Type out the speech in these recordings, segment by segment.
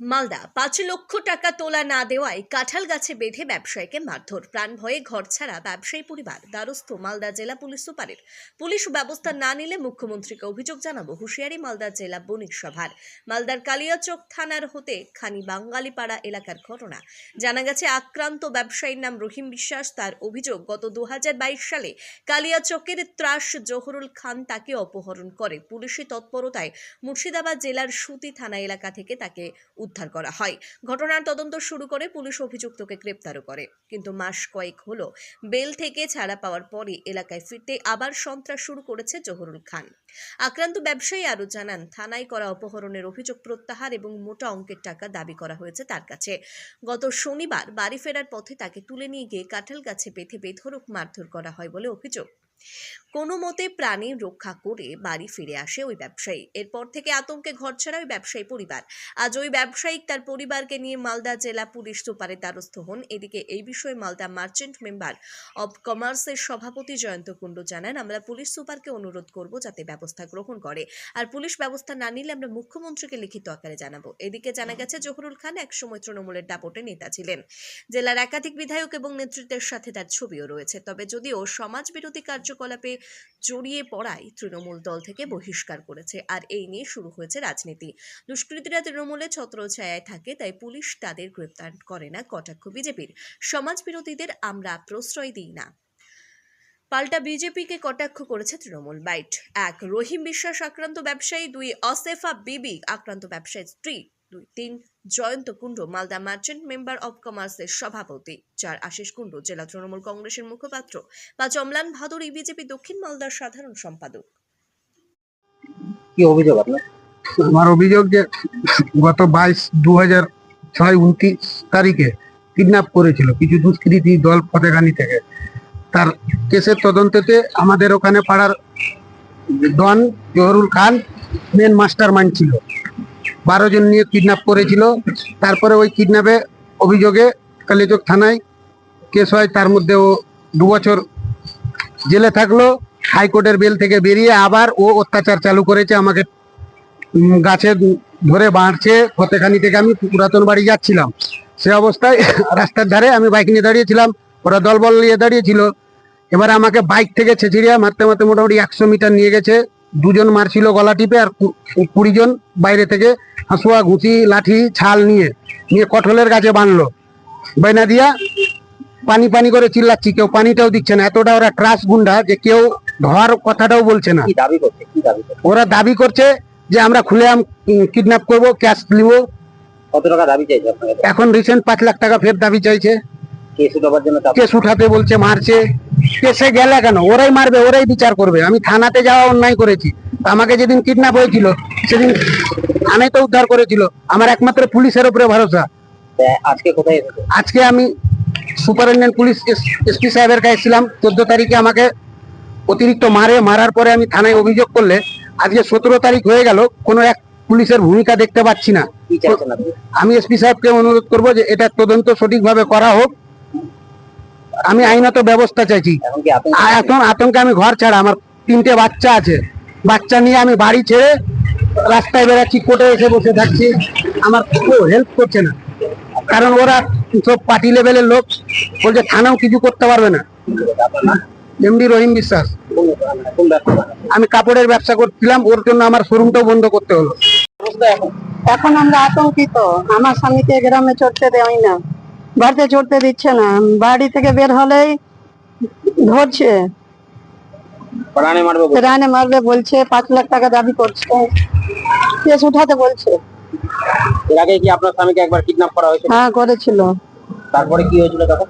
মালদা, পাঁচ লক্ষ টাকা তোলা না দেওয়ায় কাঁঠাল গাছে বেঁধে ব্যবসায়ীকে মারধর। প্রাণ ভয়ে ঘর ছাড়া ব্যবসায়ী পরিবার, দ্বারস্থ মালদা জেলা পুলিশ সুপারের। পুলিশ ব্যবস্থা না নিলে মুখ্যমন্ত্রীকে অভিযোগ জানাব হুঁশিয়ারি মালদা জেলা বণিক সভার। মালদার কালিয়াচক থানার হতে খানি বাঙ্গালীপাড়া এলাকার ঘটনা। জানা গেছে, আক্রান্ত ব্যবসায়ীর নাম রহিম বিশ্বাস। তার অভিযোগ, গত দুহাজার বাইশ সালে কালিয়াচকের ত্রাস জহরুল খান তাকে অপহরণ করে। পুলিশি তৎপরতায় মুর্শিদাবাদ জেলার সুতি থানা এলাকা থেকে তাকে উদ্ধার করা হয়। ঘটনার তদন্ত শুরু করে পুলিশ অভিযুক্তকে গ্রেপ্তারও করে। কিন্তু মাস কয়েক হলো বেল থেকে ছাড়া পাওয়ার পরে এলাকায় ফিরতে আবার সন্ত্রাস শুরু করেছে জহুরুল খান। আক্রান্ত ব্যবসায়ী আরও জানান, থানায় করা অপহরণের অভিযোগ প্রত্যাহার এবং মোটা অঙ্কের টাকা দাবি করা হয়েছে তার কাছে। গত শনিবার বাড়ি ফেরার পথে তাকে তুলে নিয়ে গিয়ে কাঁঠাল গাছে বেঁধে বেধরক মারধর করা হয় বলে অভিযোগ। কোনো মতে প্রাণী রক্ষা করে বাড়ি ফিরে আসে ওই ব্যবসায়ী। এরপর থেকে আতঙ্কে ঘরছাড়া ওই ব্যবসায়ী পরিবার। আজ ওই ব্যবসায়িক তার পরিবারকে নিয়ে মালদা জেলা পুলিশ সুপারের দ্বারস্থ হন। এদিকে এই বিষয়ে মালদা মার্চেন্ট মেম্বার অব কমার্সের সভাপতি জয়ন্ত কুণ্ডু জানান আমরা পুলিশ সুপারকে অনুরোধ করব যাতে ব্যবস্থা গ্রহণ করে। আর পুলিশ ব্যবস্থা না নিলে আমরা মুখ্যমন্ত্রীকে লিখিত আকারে জানাব। এদিকে জানা গেছে জহুরুল খান একসময় তৃণমূলের দাপটে নেতা ছিলেন। জেলার একাধিক বিধায়ক এবং নেতৃত্বের সাথে তার ছবিও রয়েছে। তবে যদিও সমাজ বিরোধী কার্যকলাপে জড়িয়ে পড়ায় তৃণমূল দল থেকে বহিষ্কার করেছে আর এই নিয়ে শুরু হয়েছে রাজনীতি। দুষ্কৃতীরা তৃণমূলে ছত্রছায়ায় থাকে, তাই পুলিশ তাদের গ্রেপ্তার করে না কটাক্ষ বিজেপির। সমাজ বিরোধীদের আমরা প্রশ্রয় দিই না। পাল্টা বিজেপিকে কটাক্ষ করেছে তৃণমূল। বাইট। এক, রহিম বিশ্বাস আক্রান্ত ব্যবসায়ী। দুই, অসেফা বিবি আক্রান্ত ব্যবসায়ী। স্ত্রী দুই তিন Jayanta Kundu Malda merchant member of কমার্সের সভাপতি। চার আশিস কুণ্ডু জেলা তৃণমূল কংগ্রেসের মুখপাত্র পাঁচ অমলান ভাদুরী বিজেপি দক্ষিণ মালদার সাধারণ সম্পাদক। কি অভিযোগ আপনার? আমার অভিযোগ যে গত বাইশ দু হাজার ছয় উনত্রিশ তারিখে কিডন্যাপ করেছিল কিছু দুষ্কৃতী দল ফতেগানি থেকে। তার কেসের তদন্ততে আমাদের ওখানে পাড়ার don Jahurul Khan main mastermind ছিল। বারো জন নিয়ে কিডন্যাপ করেছিল। তারপরে ওই কিডন্যাপে অভিযোগে কালিচক থানায় কেস হয়। তার মধ্যে ও দু বছর জেলে থাকল। হাইকোর্টের বেল থেকে বেরিয়ে আবার ও অত্যাচার চালু করেছে। আমাকে গাছে ধরে বাঁধছে। ফতেখানি থেকে আমি পুরাতন বাড়ি যাচ্ছিলাম। সে অবস্থায় রাস্তার ধারে আমি বাইক নিয়ে দাঁড়িয়েছিলাম। ওরা দলবল নিয়ে দাঁড়িয়েছিল। এবার আমাকে বাইক থেকে ছেঁচিড়িয়া মারতে মারতে মোটামুটি একশো মিটার নিয়ে গেছে। দুজন মারছিল গলা টিপে আর কুড়ি জন বাইরে থেকে হাঁসুয়া ঘুঁচি লাঠি ছাল নিয়ে নিয়ে কঠলের গাছে বাঁধলো। বাইনা দিয়া পানি পানি করে চিল্লাচ্ছি কেউ পানিটাও দিচ্ছে না। এতটা ওরা ট্রাস গুন্ডা যে কেউ ধোয়ার কথাটাও বলছে না। ওরা দাবি করছে যে আমরা খুলে আম কিডন্যাপ করব ক্যাশ নিব। কত টাকা দাবি চাইছে এখন রিসেন্ট পাঁচ লাখ টাকা ফের দাবি চাইছে। কেস উঠাবার জন্য কেস উঠাতে বলছে মারছে। কেসে গেলে কেন? ওরাই মারবে ওরাই বিচার করবে। আমি থানাতে যাওয়া অন্যায় করেছি। আমাকে যেদিন কিডন্যাপ হয়েছিল সেদিন থানায় তো উদ্ধার করেছিল। আমার একমাত্র পুলিশের উপরে ভরসা। আজকে কোথায় আজকে আমি সুপারিনটেন্ডেন্ট পুলিশ এসপি সাহেবের কাছে ছিলাম চোদ্দ তারিখে আমাকে অতিরিক্ত মারে। মারার পরে আমি থানায় অভিযোগ করলে আজকে সতেরো তারিখ হয়ে গেল কোনো এক পুলিশের ভূমিকা দেখতে পাচ্ছি না। আমি এসপি সাহেবকে অনুরোধ করব যে এটা তদন্ত সঠিকভাবে করা হোক। আমি আইনত ব্যবস্থা চাইছি। এখন আতঙ্ক আমি ঘর ছাড়া আমার তিনটে বাচ্চা আছে। বাচ্চা নিয়ে আমি বাড়ি ছেড়ে রাস্তায় বেড়াচ্ছি কোর্টে এসে বসে থাকছি। আমার কেউ হেল্প করছে না। কারণ ওরা সব পার্টি লেভেলের লোক। বলছে থানাও কিছু করতে পারবে না। এমডি রহিম বিশ্বাস? আমি কাপড়ের ব্যবসা করছিলাম ওর জন্য আমার শোরুমটাও বন্ধ করতে হলো। এখন এখন আমরা আতঙ্কিত। আমার স্বামীকে গ্রামে চড়তে দেওয়াই না। বাড়িতে চড়তে দিচ্ছে না। বাড়ি থেকে বের হলেই ধরছে। মারবে রানে মারবে বলছে পাঁচ লাখ টাকা দাবি করছে। কেস উঠাতে বলছে। এর আগে কি আপনার স্বামীকে একবার কিডন্যাপ করা হয়েছিল? হ্যাঁ করেছিল। তারপরে কি হয়েছিল তখন?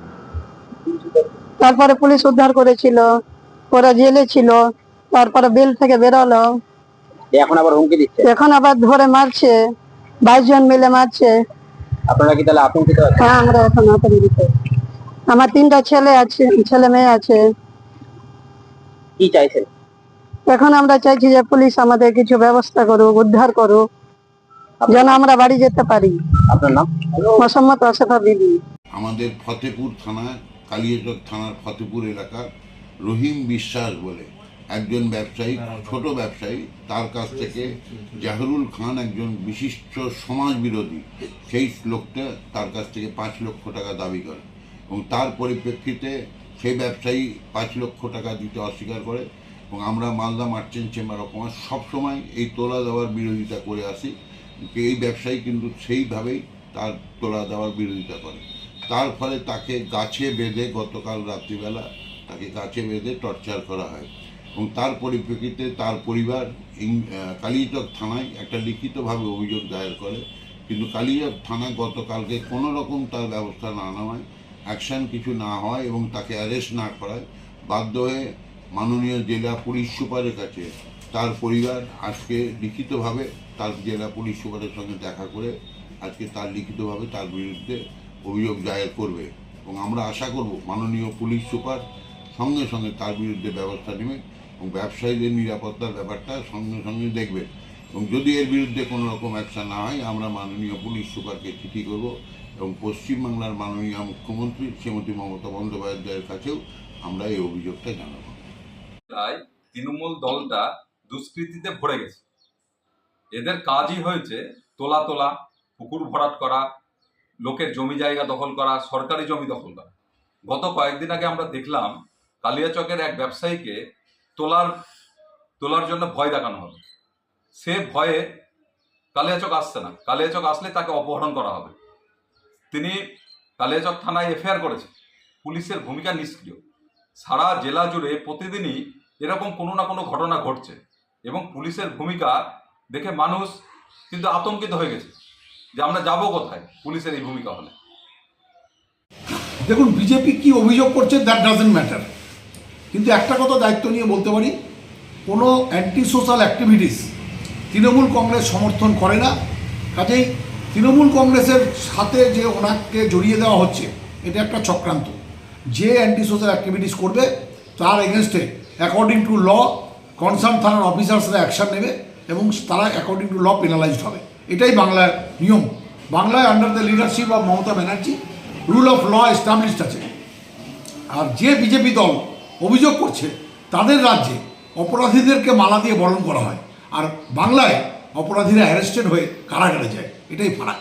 তারপরে পুলিশ উদ্ধার করেছিল। ওরা জেলে ছিল। তারপরে বেল থেকে বেরোলো। এখন আবার হুমকি দিচ্ছে? এখন আবার ধরে মারছে। বাইশ জন মিলে মারছে। আপনারা কি তাহলে আতঙ্কিত আছেন হ্যাঁ আমরা এখন আতঙ্কিত আমার তিনটা ছেলে আছে ছেলে মেয়ে আছে। কি চাইছেন? এখন আমরা চাইছি যে পুলিশ আমাদের কিছু ব্যবস্থা করুক উদ্ধার করুক যেন আমরা বাড়ি যেতে পারি। আপনার নাম? মোসাম্মদ অসেফা বিবি আমাদের ফতেপুর থানা কালিয়াচক থানার ফতেপুর এলাকার রহিম বিশ্বাস বলে। একজন ব্যবসায়ী, ছোট ব্যবসায়ী, তার কাছ থেকে জাহরুল খান একজন বিশিষ্ট সমাজ বিরোধী সেই লোকটা তার কাছ থেকে পাঁচ লক্ষ টাকা দাবি করে এবং তার পরিপ্রেক্ষিতে সেই ব্যবসায়ী পাঁচ লক্ষ টাকা দিতে অস্বীকার করে এবং আমরা Malda merchant chamber of commerce সবসময় এই তোলা দেওয়ার বিরোধিতা করে আসি। এই ব্যবসায়ী কিন্তু সেইভাবেই তার তোলা দেওয়ার বিরোধিতা করে। তার ফলে তাকে গাছে বেঁধে গতকাল রাত্রিবেলা তাকে গাছে বেঁধে টর্চার করা হয়। এবং তার পরিপ্রেক্ষিতে তার পরিবার কালিয়াচক থানায় একটা লিখিতভাবে অভিযোগ দায়ের করে। কিন্তু কালিয়াচক থানা গতকালকে কোনো রকম তার ব্যবস্থা না নেওয়ায়, অ্যাকশন কিছু না হয় এবং তাকে অ্যারেস্ট না করায়। বাধ্য হয়ে মাননীয় জেলা পুলিশ সুপারের কাছে তার পরিবার আজকে লিখিতভাবে তার জেলা পুলিশ সুপারের সঙ্গে দেখা করে আজকে তার লিখিতভাবে তার বিরুদ্ধে অভিযোগ দায়ের করবে। এবং আমরা আশা করব মাননীয় পুলিশ সুপার সঙ্গে সঙ্গে তার বিরুদ্ধে ব্যবস্থা নেবে। এবং ব্যবসায়ীদের নিরাপত্তার ব্যাপারটা সঙ্গে সঙ্গে দেখবে। এবং যদি এর বিরুদ্ধে কোনো রকম অ্যাকশন না হয়, আমরা মাননীয় পুলিশ সুপারকে চিঠি করব এবং পশ্চিমবাংলার মাননীয় মুখ্যমন্ত্রী শ্রীমতী মমতা বন্দ্যোপাধ্যায়ের কাছেও আমরা এই অভিযোগটা জানাব। তাই তৃণমূল দলটা দুষ্কৃতিতে ভরে গেছে। এদের কাজই হয়েছে তোলা তোলা, পুকুর ভরাট করা, লোকের জমি জায়গা দখল করা, সরকারি জমি দখল করা। গত কয়েকদিন আগে আমরা দেখলাম কালিয়াচকের এক ব্যবসায়ীকে তোলার তোলার জন্য ভয় দেখানো হবে সে ভয়ে কালিয়াচক আসছে না। কালিয়াচক আসলে তাকে অপহরণ করা হবে। তিনি কালিয়াচক থানায় এফআইআর করেছে পুলিশের ভূমিকা নিষ্ক্রিয়। সারা জেলা জুড়ে প্রতিদিনই এরকম কোনো না কোনো ঘটনা ঘটছে এবং পুলিশের ভূমিকা দেখে মানুষ কিন্তু আতঙ্কিত হয়ে গেছে যে আমরা যাব কোথায় পুলিশের এই ভূমিকা হলে। দেখুন, বিজেপি কি অভিযোগ করছে দ্যাট ডাজেন্ট ম্যাটার কিন্তু একটা কথা দায়িত্ব নিয়ে বলতে পারি, কোনো anti social activities Trinamool Congress সমর্থন করে না। কাজেই তৃণমূল কংগ্রেসের সাথে যে ওনাকে জড়িয়ে দেওয়া হচ্ছে, এটা একটা চক্রান্ত। যে অ্যান্টি সোশ্যাল অ্যাক্টিভিটিস করবে, তার এগেনস্টে অ্যাকর্ডিং টু ল কনসার্ন থানার অফিসার্সরা অ্যাকশন নেবে এবং তারা অ্যাকর্ডিং টু ল পেনালাইজড হবে। এটাই বাংলার নিয়ম। বাংলায় under the leadership of Mamata Banerjee rule of law established আছে। আর যে বিজেপি দল অভিযোগ করছে, তাদের রাজ্যে অপরাধীদেরকে মালা দিয়ে বরণ করা হয়। আর বাংলায় অপরাধীরা অ্যারেস্টেড হয়ে কারাগারে যায়। এটাই ফারাক।